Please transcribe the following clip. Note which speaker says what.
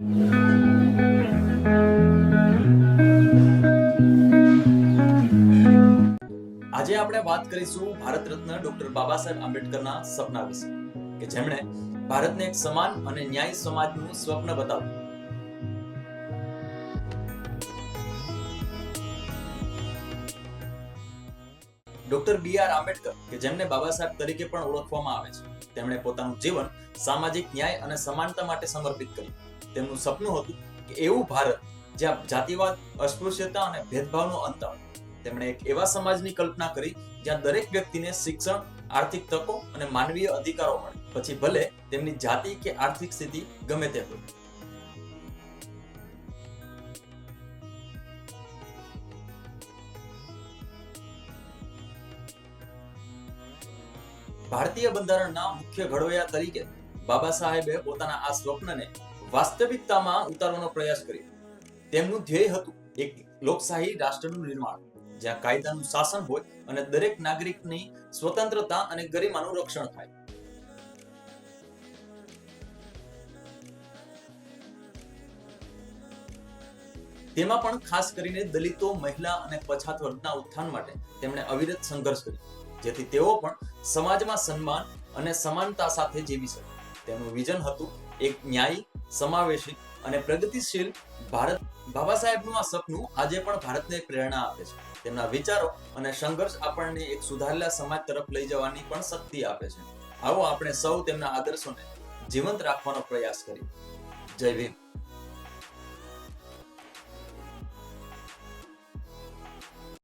Speaker 1: આજે આપણે વાત કરીશું ભારત રત્ન ડોક્ટર બાબા સાહેબ આંબેડકરના સપના વિશે, કે જેમણે ભારતને એક સમાન અને ન્યાયી સમાજનું સ્વપ્ન બતાવ્યું. ડોક્ટર બી આર આંબેડકર, કે જેમને બાબા સાહેબ તરીકે પણ ઓળખવામાં આવે છે, તેમણે પોતાનું જીવન સામાજિક ન્યાય અને સમાનતા માટે સમર્પિત કર્યું. તેમનું સપનું હતું કે એવું ભારત, જ્યાં જાતિવાદ, અસ્પૃશ્યતા અને ભેદભાવનો અંત તેમણે એક એવા સમાજની કલ્પના કરી, જ્યાં દરેક વ્યક્તિને શિક્ષણ, આર્થિક તકો અને માનવીય અધિકારો મળે. પછી ભલે તેમની જાતિ કે આર્થિક સ્થિતિ ગમે તે હોય. ભારતીય બંધારણના મુખ્ય ઘડવૈયા તરીકે બાબા સાહેબે પોતાના આ સ્વપ્નને વાસ્તવિકતામાં ઉતારવાનો પ્રયાસ કર્યો. તેમનું ધ્યેય હતું એક લોકશાહી રાષ્ટ્રનું નિર્માણ, જ્યાં કાયદાનું શાસન હોય અને દરેક નાગરિકની સ્વતંત્રતા અને ગરિમાનું રક્ષણ થાય. તેમાં પણ ખાસ કરીને દલિતો, મહિલા અને પછાત વર્ગના ઉત્થાન માટે તેમણે અવિરત સંઘર્ષ કર્યો, જેથી તેઓ પણ સમાજમાં સન્માન અને સમાનતા સાથે જીવી શકે. તેમનું વિઝન હતું એક ન્યાયી સમાવેશી અને પ્રગતિશીલ ભારત. બાબા સાહેબનું આ સપનું આજે પણ ભારતને પ્રેરણા આપે છે. તેમના વિચારો અને સંઘર્ષ આપણને એક સુધારેલા સમાજ તરફ લઈ જવાની પણ શક્તિ આપે છે. આવો આપણે સૌ તેમના આદર્શોને જીવંત રાખવાનો પ્રયાસ કરીએ. જય ભીમ.